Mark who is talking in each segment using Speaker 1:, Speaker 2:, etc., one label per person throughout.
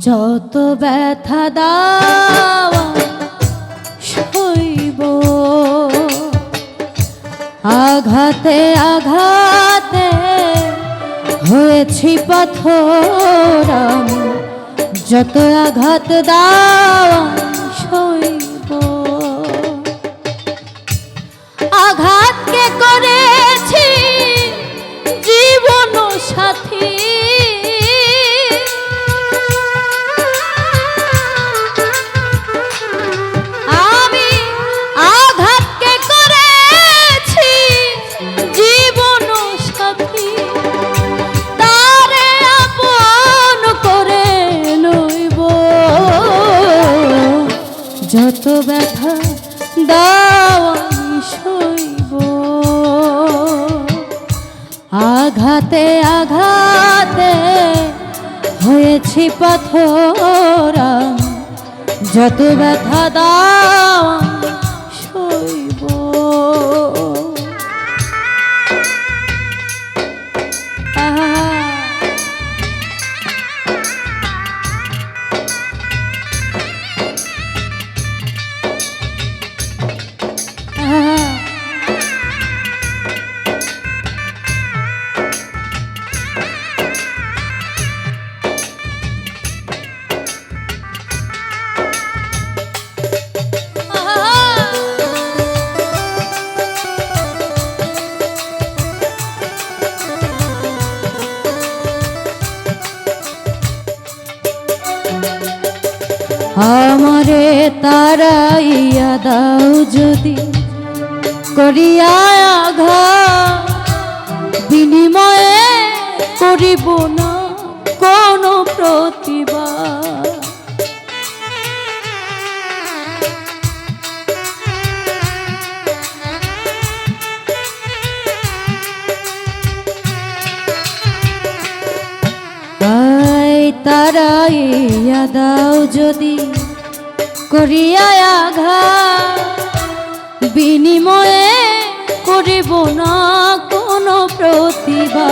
Speaker 1: যত ব্যথা দাওয়া সইব আঘাতে আঘাতে হয়েছি পাথর যত আঘাত দাওয়া সইব যত ব্যথা দাওয়াই সইব আঘাতে আঘাতে হয়েছি পাথর। যত ব্যথা দাও আমারে তারাইয়া দাও যদি করিয়া ঘা বিনিময়ে করিব না কোনো প্রতিভা তারাইয়া দাও যদি করিয়া আঘা বিনিময়ে করিব না কোনো প্রতিভা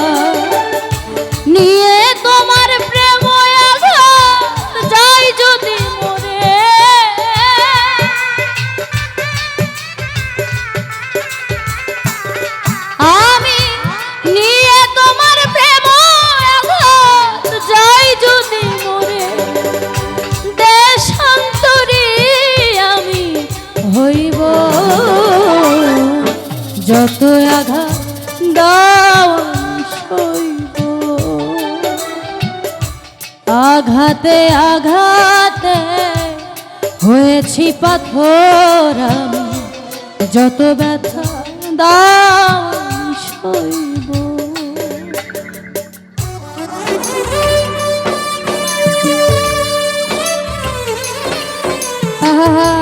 Speaker 1: হয়েছি পাথর আমি যত ব্যথা দাও সইব আহা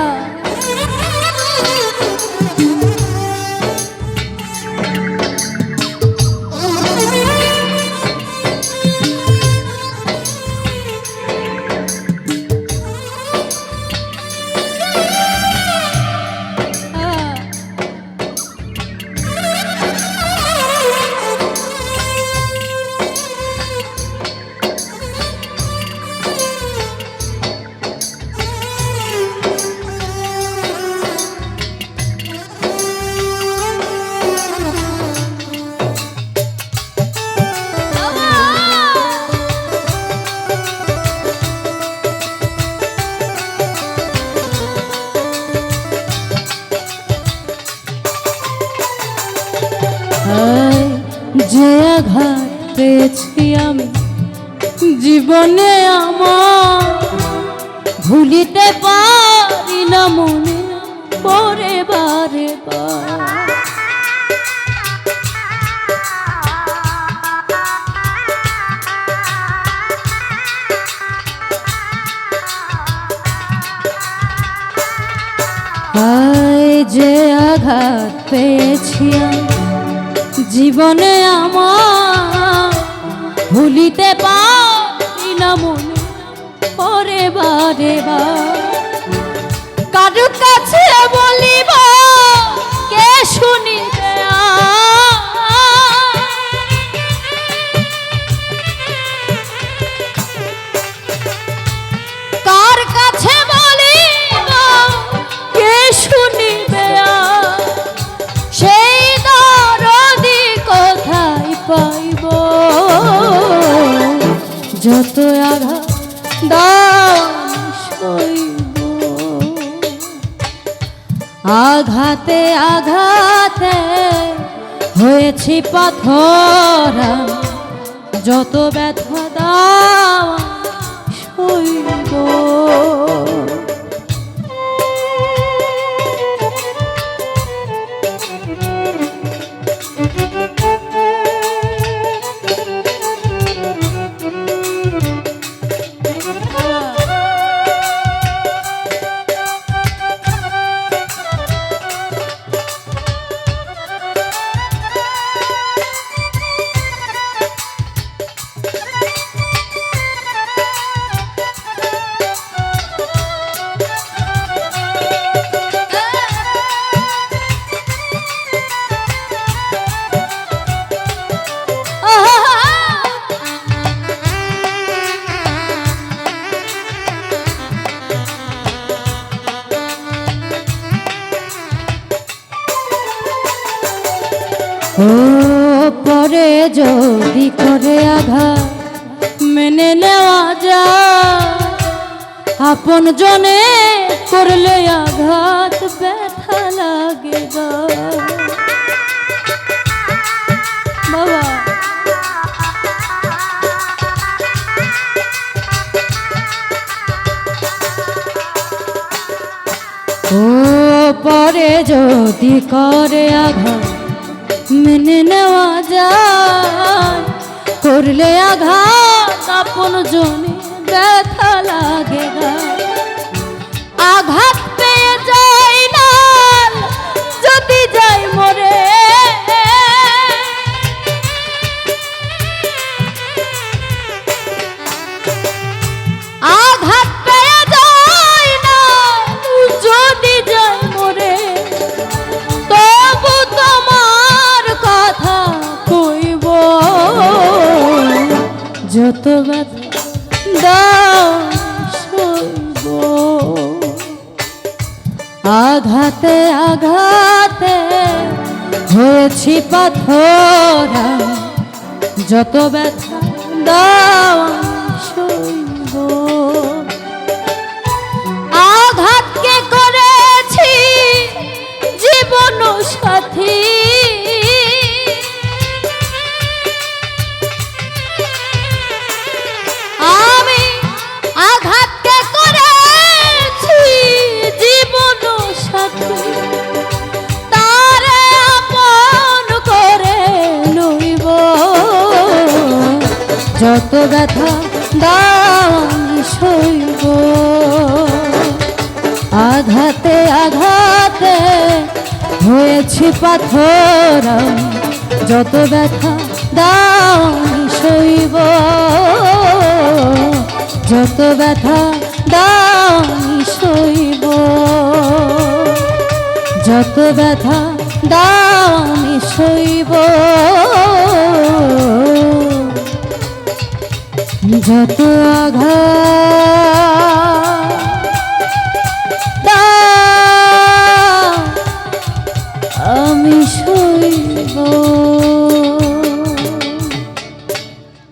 Speaker 1: জীবনে আমার ভুলিতে পারি না মনে, পরে বারে যে আঘাত পেয়েছি জীবনে আমার ভুলিতে পারি না মনে পরে বারে বা কারও কাছে বলিব যত আঘাত দাম সইব। আঘাতে আঘাতে হয়েছি পাথর যত ব্যথা দাম সইব। ও পরে যদি করে আঘাত, মেনে নেওয়া যায়। আপন জনে করলে আঘাত ব্যথা লাগে বাবা। ও পরে যদি করে আঘাত করলে আঘাত আপন জনে ব্যথা লাগে গা। আঘাত পেয়ে যাই না যদি যাই মরে দাও আঘাতে আঘাতে হয়েছি পাথর। যত ব্যথা দাও যত ব্যথা দাম সইব। আঘাতে আঘাতে হয়েছি পাথর যত ব্যথা দাম সইব। যত ব্যথা দাম সইব। যত ব্যথা দাম সইব। যত আঘাত